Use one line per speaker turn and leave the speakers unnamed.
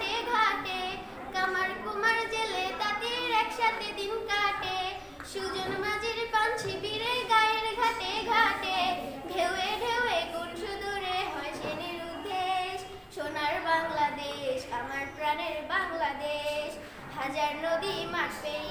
ঘাটে ঘাটে, কামার কুমার জেলে তাদের একসাথে দিন কাটে। সুজন মাঝির পান শিবিরে, গায়ের ঘাটে ঘাটে। ঢেউয়ে ঢেউয়ে কোন সুদূরে হয় সে নিরুদ্দেশ। সোনার বাংলাদেশ, আমার প্রাণের বাংলাদেশ। হাজার নদী, মাঠ পেরিয়ে